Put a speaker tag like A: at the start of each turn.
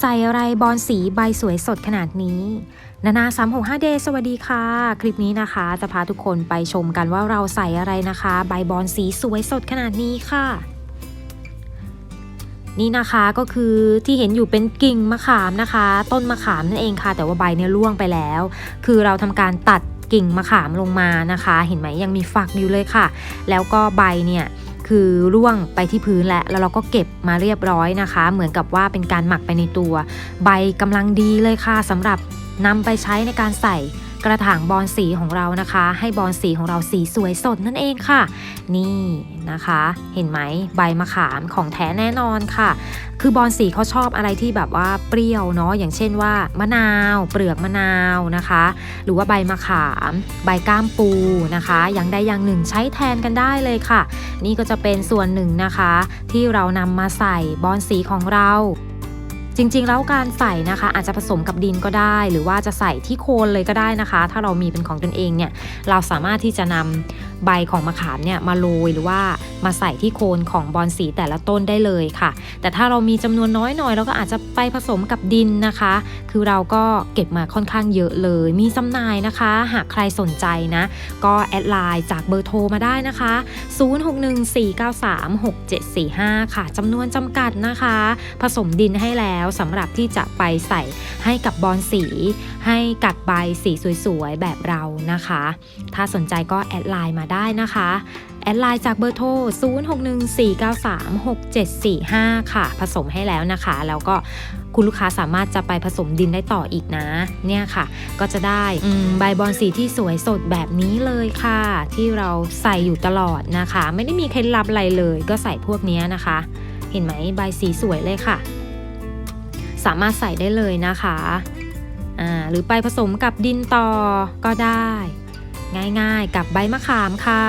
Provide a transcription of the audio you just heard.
A: ใส่อะไรบอลสีใบสวยสดขนาดนี้ นานา365เดย์สวัสดีค่ะ คลิปนี้นะคะ จะพาทุกคนไปชมกันว่าเราใส่อะไรนะคะ ใบบอลสีสวยสดขนาดนี้ค่ะ นี่นะคะก็คือที่เห็นอยู่เป็นกิ่งมะขามนะคะ ต้นมะขามนั่นเองค่ะ แต่ว่าใบเนี่ยร่วงไปแล้ว คือเราทำการตัดกิ่งมะขามลงมานะคะ เห็นไหมยังมีฝักอยู่เลยค่ะ แล้วก็ใบเนี่ย คือร่วงไปที่พื้นแล้วแล้วเราก็เก็บมาเรียบร้อยนะคะ เหมือนกับว่าเป็นการหมักไปในตัว ใบกำลังดีเลยค่ะสำหรับนำไปใช้ในการใส่ กระถางบอลสีของเรานะคะ ให้บอลสีของเราสีสวยสดนั่นเองค่ะ นี่นะคะ เห็นไหมใบมะขามของแท้แน่นอนค่ะ คือบอลสีเขาชอบอะไรที่แบบว่าเปรี้ยวเนาะอย่างเช่นว่ามะนาว เปลือกมะนาวนะคะ หรือว่าใบมะขาม ใบก้ามปูนะคะอย่างใดอย่างหนึ่งใช้แทนกันได้เลยค่ะ นี่ก็จะเป็นส่วนหนึ่งนะคะ ที่เรานำมาใส่บอลสีของเรา จริงๆ แล้วการใส่นะคะ อาจจะผสมกับดินก็ได้ หรือว่าจะใส่ที่โคนเลยก็ได้นะคะ ถ้าเรามีเป็นของตนเองเนี่ยเราสามารถที่จะนำใบของมะขามเนี่ยมาโรยหรือว่ามาใส่ที่โคนของบอลสีแต่ละต้นได้เลยค่ะ แต่ถ้าเรามีจำนวนน้อยหน่อยเราก็อาจจะไปผสมกับดินนะคะ คือเราก็เก็บมาค่อนข้างเยอะเลย มีจำหน่ายนะคะ หากใครสนใจนะ ก็แอดไลน์จากเบอร์โทรมาได้นะคะ 0614936745 ค่ะจำนวนจำกัดนะคะ ผสมดินให้แล้วสำหรับที่จะไปใส่ให้กับบอลสี ให้กัดใบสีสวยๆ แบบเรานะคะ ถ้าสนใจก็แอดไลน์มาได้นะคะ แอดไลน์จากเบอร์โทร 0614936745 ค่ะ ผสมให้แล้วนะคะ แล้วก็คุณลูกค้าสามารถจะไปผสมดินได้ต่ออีกนะ เนี่ยค่ะ ก็จะได้ใบบอลสีที่สวยสดแบบนี้เลยค่ะ ที่เราใส่อยู่ตลอดนะคะ ไม่ได้มีเคล็ดลับอะไรเลย ก็ใส่พวกนี้นะคะ เห็นไหมใบสีสวยเลยค่ะ สามารถใส่ได้เลยนะคะอ่าหรือไปผสมกับดินต่อก็ได้ ง่ายๆ กับใบมะขามค่ะ